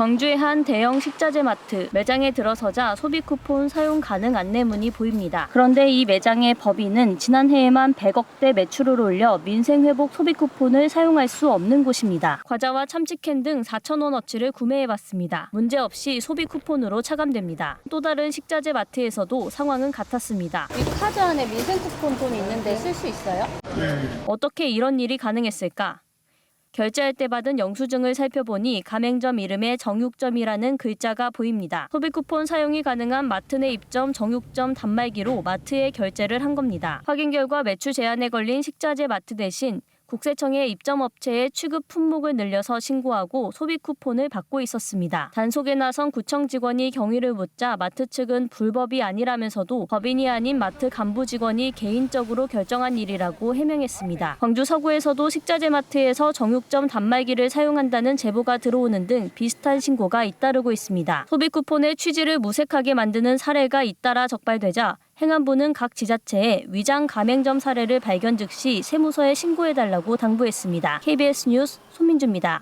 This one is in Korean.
광주의 한 대형 식자재 마트 매장에 들어서자 소비 쿠폰 사용 가능 안내문이 보입니다. 그런데 이 매장의 법인은 지난해에만 100억대 매출을 올려 민생 회복 소비 쿠폰을 사용할 수 없는 곳입니다. 과자와 참치캔 등 4,000원어치를 구매해봤습니다. 문제없이 소비 쿠폰으로 차감됩니다. 또 다른 식자재 마트에서도 상황은 같았습니다. 이 카드 안에 민생 쿠폰 돈 있는데 쓸 수 있어요? 어떻게 이런 일이 가능했을까? 결제할 때 받은 영수증을 살펴보니 가맹점 이름에 정육점이라는 글자가 보입니다. 소비 쿠폰 사용이 가능한 마트 내 입점 정육점 단말기로 마트에 결제를 한 겁니다. 확인 결과 매출 제한에 걸린 식자재 마트 대신 국세청에 입점업체의 취급 품목을 늘려서 신고하고 소비 쿠폰을 받고 있었습니다. 단속에 나선 구청 직원이 경위를 묻자 마트 측은 불법이 아니라면서도 법인이 아닌 마트 간부 직원이 개인적으로 결정한 일이라고 해명했습니다. 광주 서구에서도 식자재 마트에서 정육점 단말기를 사용한다는 제보가 들어오는 등 비슷한 신고가 잇따르고 있습니다. 소비 쿠폰의 취지를 무색하게 만드는 사례가 잇따라 적발되자 행안부는 각 지자체에 위장 가맹점 사례를 발견 즉시 세무서에 신고해달라고 당부했습니다. KBS 뉴스 손민주입니다.